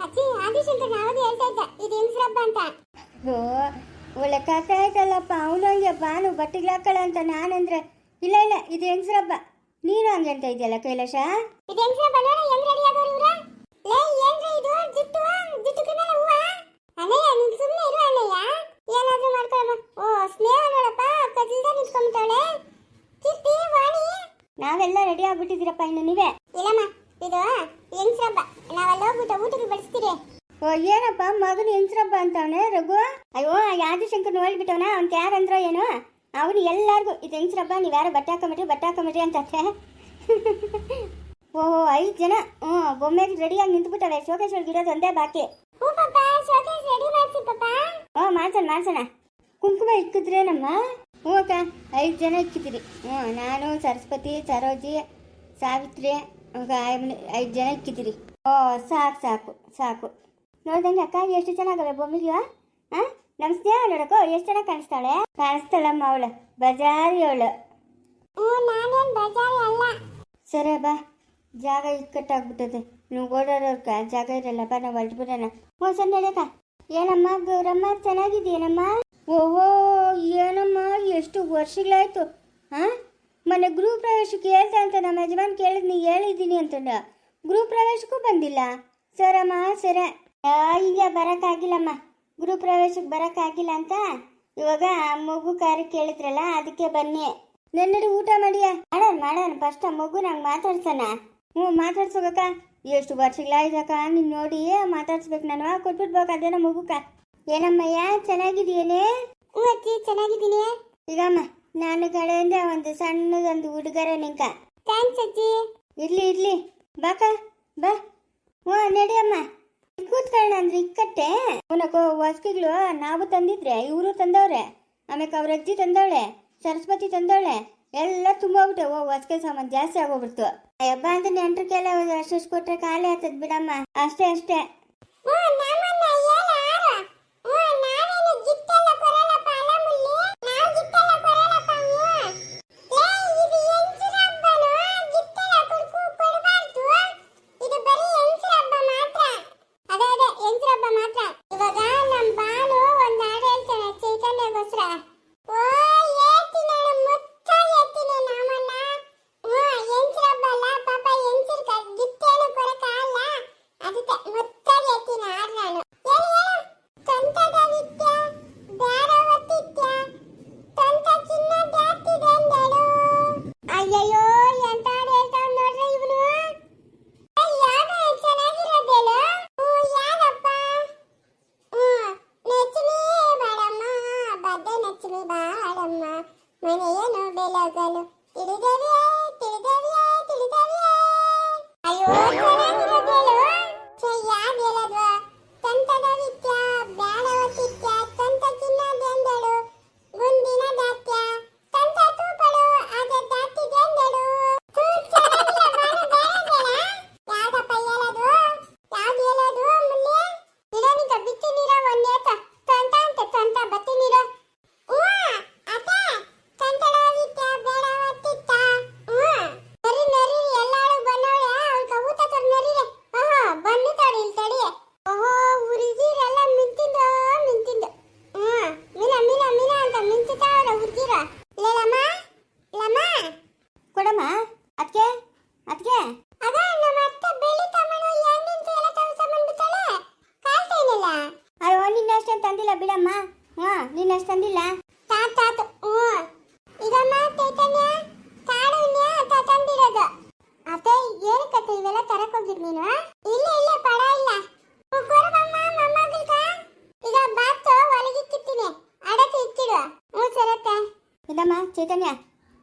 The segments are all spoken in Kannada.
ಅಜ್ಜಿ ಆದಿಶಂಕರ್ ನಾವದು ಹೇಳ್ತಾ ಇದ್ದ ಇದು ಹೆಂಗ್ಸ್ರಬ್ಬ ಅಂತ. ಓ ಒಳ್ಳೆ ಕಥೆ ಆಯ್ತಲ್ಲಪ್ಪ ಅವನು ಹಂಗೆ ಬಾನು ಬಟ್ಟೆಗೆ ಹಾಕಳ ಅಂತ ನಾನಂದ್ರೆ ಇಲ್ಲ ಇಲ್ಲ ಇದು ಹೆಂಗ್ಸ್ರಬ್ಬ ನೀನು ಹಂಗೆ ಅಂತ ಇದೆಯಲ್ಲ ಕೈಲಾಶ? ಇದು ಹೆಂಗ್ಸ್ರಬ್ಬ ನೋಡ ಹೆಂಗ್ ರೆಡಿ ಆಗೋರು ಇವ್ರ? ಲೇ ಏನ್ರಿ ಇದು? ಜುಟ್ಟು ಜುಟ್ಟು ಮೇಲೆ ಹೂವ? ಅಣ್ಣಯ್ಯ ನೀನ್ ಸುಮ್ಮನೆ ಇರು ಅಣ್ಣಯ್ಯ. ಏನಾದ್ರೂ ಮಾಡ್ಕೊಳಮ್ಮ. ಓ ಸ್ನೇಹ ನೋಡಪ್ಪ ಕದ್ಲ್ದ ನಿಂತ್ಕೊಂಬಿಟ್ಟವಳೆ. ಕೀರ್ತಿ ವಾಣಿ. ನಾವೆಲ್ಲ ರೆಡಿ ಆಗ್ಬಿಟ್ಟಿದ್ದೀರಪ್ಪ ಇನ್ನು ನೀವೇ ಇಲ್ಲಮ್ಮ ಇದು ಹೆಂಗ್ಸ್ರಬ್ಬ ನಾವೆಲ್ಲ ಹೋಗ್ಬಿಟ್ಟು ಊಟಕ್ಕೆ ಬಡಿಸ್ತೀರಿ ಓ ಏನಪ್ಪ ಮಗನ ಹೆಂಗ್ಸ್ರಪ್ಪ ಅಂತವನೆ? ರಘು? ಅಯ್ಯೋ ಆದಿಶಂಕರ್ ನೋಡ್ಬಿಟ್ಟವನ ಅವ್ನು ಯಾರಂದ್ರೋ ಏನು? ಅವನು ಎಲ್ಲಾರ್ಗು ಇದು ಹೆಂಗ್ಸ್ರಪ್ಪ ನೀವು ಯಾರು ಬಟ್ಟೆ ಹಾಕೊಂಬಿಟ್ರಿ ಬಟ್ಟೆ ಹಾಕೊಂಬಿಟ್ರಿ ಅಂತತೆ ಓಹೋ ಐದು ಜನ. ಹ್ಞೂ ಬೊಮ್ಮೆಗೆ ರೆಡಿಯಾಗಿ ನಿಂತ್ಬಿಟ್ಟವೆ. ಶೋಕೇಶ್ ಒಳಗೆ ಇರೋದು ಒಂದೇ ಬಾಕಿ. ಹ್ಞೂ ಮಾಡ್ಸೋಣ ಮಾಡ್ಸೋಣ. ಕುಂಕುಮ ಇಕ್ಕಿದ್ರೇನಮ್ಮ? ಹ್ಞೂ ಅಕ್ಕ ಐದು ಜನ ಇಕ್ಕಿದ್ರಿ ಹ್ಞೂ ನಾನು ಸರಸ್ವತಿ ಸರೋಜಿ ಸಾವಿತ್ರಿ ಐದು ಜನ ಇಕ್ಕಿದ್ದೀರಿ. ಓ ಸಾಕು ಸಾಕು ಸಾಕು. ನೋಡ್ದಂಗೆ ಅಕ್ಕ ಎಷ್ಟು ಚೆನ್ನಾಗವೆ ಬೊಮ್ಮಿಗೆ ಹಾಂ ನಮ್ಮ ಸ್ನೇಹ ನೋಡಕ್ಕೋ ಎಷ್ಟು ಚೆನ್ನಾಗಿ ಕಾಣಿಸ್ತಾಳೆ? ಕಾಣಿಸ್ತಾಳಮ್ಮ ಅವಳು ಬಜಾರಿ ಅವಳು. ಸರಿ ಬಾ ಜಾಗ ಇಕ್ಕಟ್ಟಾಗ್ಬಿಟ್ಟದೆ. ನೀವು ಓಡಾಡೋರ್ಕ ಜಾಗ ಇರಲ್ಲ ಬಾ ನಾವು ಹೊರಟ್ಬಿಡೋಣ ಹ್ಞೂ ಸರ್ ನಡೆಯಕ್ಕ ಏನಮ್ಮ ಗೌರಮ್ಮ ಚೆನ್ನಾಗಿದ್ದೀನಮ್ಮ ಓಹೋ ಏನಮ್ಮ ಎಷ್ಟು ವರ್ಷಗಳಾಯ್ತು. ಹಾಂ ಮೊನ್ನೆ ಗೃಹ ಪ್ರವೇಶಕ್ಕೆ ಹೇಳ್ತಾ ಅಂತ ನಮ್ಮ ಯಜಮಾನ್ ಕೇಳಿದ್ ನೀ ಹೇಳಿದ್ದೀನಿ ಅಂತಂದ. ಗೃಹ ಪ್ರವೇಶಕ್ಕೂ ಬಂದಿಲ್ಲ. ಸರಮ್ಮ ಸರ. ಈಗ ಬರೋಕ್ಕಾಗಿಲ್ಲಮ್ಮ. ಗೃಹ ಪ್ರವೇಶಕ್ಕೆ ಬರೋಕ್ಕಾಗಿಲ್ಲ ಅಂತ ಇವಾಗ ಮಗು ಕಾರು ಕೇಳಿದ್ರಲ್ಲ ಅದಕ್ಕೆ ಬನ್ನಿ. ನೆನ್ನಡಿ ಊಟ ಮಾಡಿಯ? ಮಾಡೋಣ ಮಾಡೋಣ. ಫಸ್ಟ್ ಮಗು ನಂಗೆ ಮಾತಾಡ್ಸೋಣ. ಹ್ಞೂ ಮಾತಾಡ್ಸೋಕಕ್ಕ ಎಷ್ಟು ವರ್ಷಗಳಾಯ್ತಕ್ಕ ನೀನು ನೋಡಿ ಮಾತಾಡ್ಸ್ಬೇಕು ನಾನು. ಕೊಟ್ಬಿಡ್ಬೇಕು ಅದೇನೋ ಮಗುಕ ಏನಮ್ಮಯ್ಯ ಚೆನ್ನಾಗಿದೆಯೇನೆ ಹ್ಞೂ ಅಜ್ಜಿ ಚೆನ್ನಾಗಿದ್ದೀನಿ. ಈಗಮ್ಮ ನಾನು ಕಡೆಯಿಂದ ಒಂದು ಸಣ್ಣದೊಂದು ಹುಡುಗರ ನಿಂಕ. ಥ್ಯಾಂಕ್ಸ್ ಅಜ್ಜಿ ಇರ್ಲಿ ಇರ್ಲಿ. ಬಾಕ ಬಾ. ಹ್ಞೂ ನಡಿಯಮ್ಮ ಕೂತ್ಕೊಳ್ಳೋಣ ಅಂದ್ರೆ ಇಕ್ಕಟ್ಟೆ? ಅವನಕ್ಕೋ ವಸ್ಕಿಗಳು, ನಾವು ತಂದಿದ್ರೆ, ಇವರು ತಂದವ್ರೆ. ಆಮೇಲೆ ಅವ್ರ ಅಜ್ಜಿ ತಂದವಳೆ, ಸರಸ್ವತಿ ತಂದವಳೆ. ಎಲ್ಲ ತುಂಬೋಗ್ಬಿಟ್ಟೆ ಓ ಹೊಸ್ಕೆ ಸಾಮಾನ್ ಜಾಸ್ತಿ ಆಗೋಗ್ಬಿಡ್ತು. ಹಬ್ಬ ಅಂತ ನೆಂಟ್ರಿಗೆಲ್ಲ ಅಷ್ಟು ಕೊಟ್ರೆ ಖಾಲಿ ಆಗ್ತದ ಬಿಡಮ್ಮ. ಅಷ್ಟೇ ಅಷ್ಟೇ.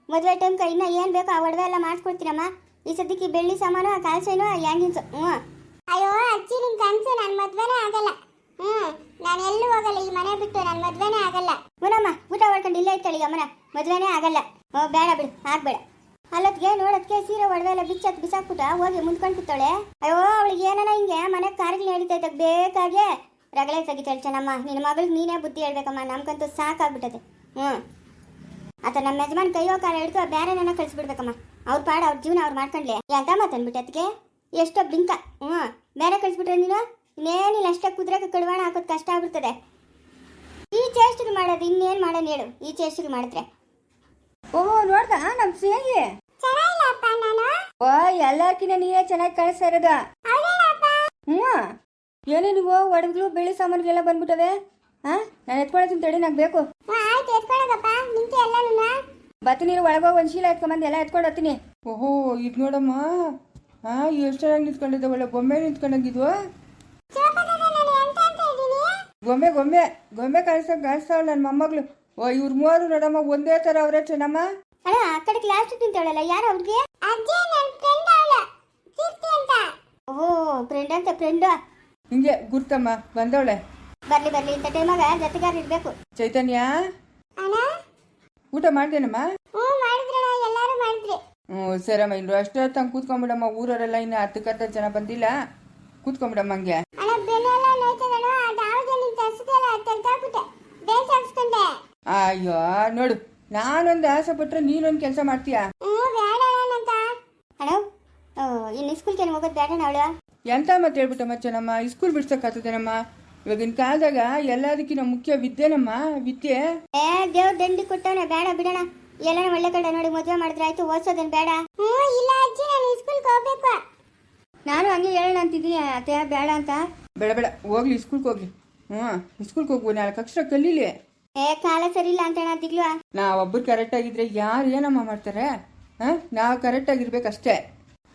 ಮದುವೆ ಟೈಮ್ಕ ಇನ್ನ ಏನು ಬೇಕೋ ಆ ಒಡವೆ ಎಲ್ಲ ಮಾಡ್ಕೊಡ್ತೀರಮ್ಮ? ಈ ಸದ್ಯಕ್ಕೆ ಬೆಳ್ಳಿ ಸಾಮಾನು ಆ ಕಾಲ್ಸೇನು ಯಾಂಗಿನ್ಸು ಹ್ಞೂ. ಅಯ್ಯೋ ಅಜ್ಜಿ ನಿನ್ ಕನ್ಸು ನನ್ ಮದ್ವೆನೇ ಆಗಲ್ಲ. ಹ್ಮ್ ನಾನು ಎಲ್ಲೂ ಹೋಗಲ್ಲ ಈ ಮನೆ ಬಿಟ್ಟು ನನ್ ಮದ್ವೆನೇ ಆಗಲ್ಲ. ಮುನಮ್ಮ ಊಟ ಮಾಡ್ಕೊಂಡು ಇಲ್ಲೇ ಇತ್ತಳಿ ಅಮ್ಮನ ಮದುವೆನೇ ಆಗಲ್ಲ. ಓ ಬೇಡ ಬಿಡು ಆಗ್ಬೇಡ. ಅಲ್ಲತ್ಗೆ ನೋಡೋದಕ್ಕೆ ಸೀರೆ ಒಡವೆ ಎಲ್ಲ ಬಿಚ್ಚಕ್ ಬಿಸಾಕ್ಬಿಟ್ಟ ಹೋಗಿ ಮುಂದ್ಕೊಂಡು ಕೂತಾಳೆ ಅಯ್ಯೋ ಅವಳಿಗೆ ಏನಾನ ಹಿಂಗೆ? ಮನೆ ಕಾರ್ಗಳು ನಡೀತಾ ಇದ್ದಾಗ ಬೇಕಾಗೆ ರಗಳೆ ತೆಗಿತಾಳೆ ಚೆನ್ನಮ್ಮ. ನಿನ್ನ ಮಗಳಿಗೆ ನೀನೇ ಬುದ್ಧಿ ಹೇಳ್ಬೇಕಮ್ಮ. ನಮ್ಗಂತೂ ಸಾಕಾಗ್ಬಿಟ್ಟದೆ. ಹ್ಞೂ. ಆತ ನಮ್ಮ ಯಜಮಾನ್ ಕೈಯೋ ಕಾಲ ಹಿಡಿದು ಬೇರೆ ನನ್ನ ಕಳಿಸ್ಬಿಡ್ಬೇಕಮ್ಮ. ಅವ್ರ ಪಾಡ ಅವ್ರ ಜೀವನ ಅವ್ರು ಮಾಡ್ಕೊಂಡ್ಲೆ. ಎಂತ ಮಾತನ್ಬಿಟ್ಟೆ ಅದಕ್ಕೆ ಎಷ್ಟೋ ಬಿಂಕ ಹ್ಞೂ ಬೇರೆ ಕಳಿಸ್ಬಿಟ್ರೆ ನೀನು? ಇನ್ನೇನಿಲ್ಲ ಅಷ್ಟೇ ಕುದುರೆಗೆ ಕಡಿವಾಣ ಹಾಕೋದು ಕಷ್ಟ ಆಗ್ಬಿಡ್ತದೆ. ಈ ಚೇಷ್ಟಿಗೆ ಮಾಡೋದು ಇನ್ನೇನು ಮಾಡೋಣ ಹೇಳು? ಈ ಚೇಷ್ಟಿಗೆ ಮಾಡಿದ್ರೆ. ಓ ನೋಡ್ದ ನಮ್ಮ ನಾನು ಓ ಎಲ್ಲಕ್ಕಿಂತ ನೀನೇ ಚೆನ್ನಾಗಿ ಕಳಿಸ್ತಾ ಇರೋದು? ಹ್ಞೂ ಏನೇ ನೀವು ಒಡಗ್ಲು ಬೆಳ್ಳಿ ಸಾಮಾನುಗೆಲ್ಲ ಬಂದ್ಬಿಟ್ಟವೆ. ಹಾಂ ನಾನು ಎತ್ಕೊಳ್ತೀನಿ ತಡಿ ನಂಗೆ ಬೇಕು. ಆಯ್ತು ಎತ್ಕೊಳಗಪ್ಪ. ನಿಂತೆ ಎಲ್ಲನೂ ಬತ್ತು ನೀರು ಒಳಗೋಗಿ ಒಂದು ಶೀಲ ಎತ್ಕೊಂಬಂದು ಎಲ್ಲ ಎತ್ಕೊಂಡು ಹೋಗ್ತೀನಿ. ಓಹೋ ಇದು ನೋಡಮ್ಮ. ಹಾ ಎಷ್ಟು ಚೆನ್ನಾಗಿ ನಿಂತ್ಕೊಂಡಿದ್ದೆ ಒಳ್ಳೆ ಗೊಂಬೆ ನಿಂತ್ಕೊಂಡಂಗಿದ್ವು. ಶಿವಪದದ ನಾನು ಎಂತ ಅಂತ ಇದ್ದೀನಿ ಗೊಂಬೆ ಗೊಂಬೆ. ಗೊಂಬೆ ಕಾಣಿಸ್ತಾ ಕಾಣಿಸ್ತಾವಳ ನನ್ನ ಮೊಮ್ಮಗಳು. ಓ ಇವ್ರ ಮೂವರು ನೋಡಮ್ಮ ಒಂದೇ ಥರ ಅವರೇ ಚೆನ್ನಮ್ಮ. ಅಣ್ಣ ಆ ಕಡೆ ಕ್ಲಾಸ್ ನಿಂತವಳಲ್ಲ ಯಾರು ಅವ್ರಿಗೆ ಅಜ್ಜಿ ನನ್ನ ಫ್ರೆಂಡ್ ಅವಳು. ಕೀರ್ತಿ ಅಂತ. ಓಹೋ ಫ್ರೆಂಡ್ ಅಂತ ಫ್ರೆಂಡು ಹಿಂಗೆ ಗುರ್ತಮ್ಮ ಬಂದವಳೆ. ಬರ್ಲಿ ಬರ್ಲಿ ಇಂಥ ಟೈಮಾಗ ಜೊತೆಗಾರ ಇರಬೇಕು? ಚೈತನ್ಯ? ಅಣ್ಣ? ಊಟ ಮಾಡ್ದೇನಮ್ಮ? ಹ್ಞೂ ಮಾಡಿದ್ರಣ್ಣ ಎಲ್ಲರೂ ಮಾಡಿದ್ರಿ. ಹ್ಞೂ ಸರಮ್ಮ ಇನ್ನು ಅಷ್ಟೊತ್ತಂಗೆ ಕೂತ್ಕೊಂಬಿಡಮ್ಮ ಊರವರೆಲ್ಲ ಇನ್ನು ಹತ್ತು ಹತ್ತು ಜನ ಬಂದಿಲ್ಲ. ಕೂತ್ಕೊಂಬಿಡಮ್ಮ ಹಂಗೆ. ಅಣ್ಣ ಬೆನ್ನೆಲ್ಲ ನೋಯ್ತದಣ್ಣ ಆ ಯಾವ್ದು ನಿಂತ ಹಸಿದೆಲ್ಲ ತೆಗ್ದಾಕ್ಬಿಟ್ಟೆ. ಬೇಸ್ ಹಾಕ್ಸ್ಕೊಂಡೆ ಅಯ್ಯೋ ನೋಡು ನಾನೊಂದು ಆಸೆ ಪಟ್ರೆ ನೀನೊಂದು ಕೆಲಸ ಮಾಡ್ತೀಯಾ? ಹ್ಞೂ ಬೇಡ ಅಣ್ಣಂತ ಅಣ್ಣ ಇನ್ನು ಸ್ಕೂಲ್ಗೆ ಹೋಗೋದು ಬೇಡ ಅವಳು? ಎಂತ ಮತ್ತೆ ಹೇಳ್ಬಿಟ್ಟಮ್ಮ ಚೆನ್ನಮ್ಮ ಸ್ಕೂಲ್ ಬಿಡ್ಸಕ್ಕಾಗ್ತದೇನಮ್ಮ ಇವಾಗಿನ ಕಾಲದಾಗ ಎಲ್ಲದಕ್ಕಿಂತ ಮುಖ್ಯ ವಿದ್ಯೆನಮ್ಮ? ವಿದ್ಯೆ? ಏ ದೇವ್ರ ದಂಡಿ ಕೊಟ್ಟವನೆ ಬೇಡ ಬಿಡೋಣ. ಎಲ್ಲಾನ ಒಳ್ಳೆ ಕಡೆ ನೋಡಿ ಮದುವೆ ಮಾಡಿದ್ರೆ ಆಯ್ತು ಓದ್ಸೋದನ್ ಬೇಡ. ಹ್ಞೂ ಇಲ್ಲ ಅಜ್ಜಿ ನಾನು ಸ್ಕೂಲ್ಗೆ ಹೋಗ್ಬೇಕು. ನಾನು ಹಂಗೆ ಹೇಳೋಣ ಅಂತಿದ್ದೀನಿ ಅತ್ತೆ ಬೇಡ ಅಂತ. ಬೇಡ ಬೇಡ ಹೋಗ್ಲಿ ಸ್ಕೂಲ್ಗೆ ಹೋಗ್ಲಿ. ಹ್ಞೂ ಸ್ಕೂಲ್ಗೆ ಹೋಗ್ಬೋದು ನಾಲ್ಕು ಅಕ್ಷರ ಕಲೀಲಿ. ಏ ಕಾಲ ಸರಿ ಇಲ್ಲ ಅಂತ ಅಣ್ಣ ನಾವು ಒಬ್ಬರು ಕರೆಕ್ಟ್ ಆಗಿದ್ರೆ ಯಾರು ಏನಮ್ಮ ಮಾಡ್ತಾರೆ? ಹಾಂ ನಾವು ಕರೆಕ್ಟಾಗಿರ್ಬೇಕಷ್ಟೇ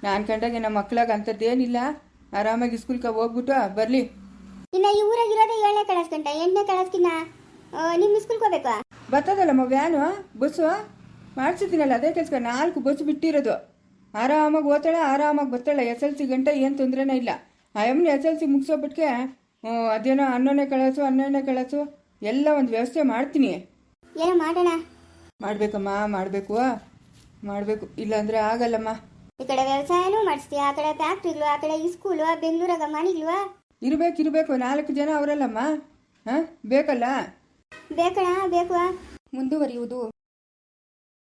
ನಾನು ಕಂಡಾಗ ನಮ್ಮ ಮಕ್ಳಾಗ ಅಂಥದ್ದೇನಿಲ್ಲ. ಆರಾಮಾಗಿ ಸ್ಕೂಲ್ಗೆ ಹೋಗ್ಬಿಟ್ಟು ಬರಲಿ. ಇನ್ನು ಈ ಊರಾಗಿರೋದೇ ಏಳನೇ ಕ್ಲಾಸ್ ಗಂಟ ಎಂಟನೇ ಕ್ಲಾಸ್ಗಿನ್ನ ನಿಮ್ಮ ಸ್ಕೂಲ್ಗೆ ಹೋಗ್ಬೇಕಾ? ಬರ್ತದಲ್ಲಮ್ಮ ವ್ಯಾನು ಬಸ್ಸು? ಮಾಡ್ಸಿದ್ದೀನಲ್ಲ ಅದೇ ಕೆಲಸ ನಾಲ್ಕು ಬಸ್ ಬಿಟ್ಟಿರೋದು. ಆರಾಮಾಗಿ ಓದ್ತಾಳೆ ಆರಾಮಾಗಿ ಬರ್ತಾಳೆ. ಎಸ್ ಎಲ್ ಸಿ ಗಂಟ ಏನು ತೊಂದ್ರೆನೇ ಇಲ್ಲ. ಆ ಎಮ್ನ ಎಸ್ ಎಲ್ ಸಿ ಮುಗಿಸೋಬಿಟ್ಕೆ ಅದೇನೋ ಹನ್ನೊಂದನೇ ಕಳಸು ಹನ್ನೊಂದನೇ ಕಳಸು ಎಲ್ಲ ಒಂದು ವ್ಯವಸ್ಥೆ ಮಾಡ್ತೀನಿ. ಏನೋ ಮಾಡೋಣ. ಮಾಡಬೇಕಮ್ಮ ಮಾಡಬೇಕು. ಮಾಡಬೇಕು. ಇಲ್ಲಾಂದರೆ ಆಗಲ್ಲಮ್ಮ. ಈ ಕಡೆ ವ್ಯವಸಾಯನೂ ಮಾಡಿಸ್ತೀಯ? ಆ ಕಡೆ ಫ್ಯಾಕ್ಟ್ರಿಗಳು ಆ ಕಡೆ ಈ ಸ್ಕೂಲು ಬೆಂಗಳೂರಾಗ ಮನೆಗಳು ಇರಬೇಕು ಇರಬೇಕು. ನಾಲ್ಕು ಜನ ಅವರಲ್ಲಮ್ಮ? ಹಾಂ? ಬೇಕಲ್ಲ? ಬೇಕಣ ಬೇಕು ಮುಂದುವರಿಯುವುದು.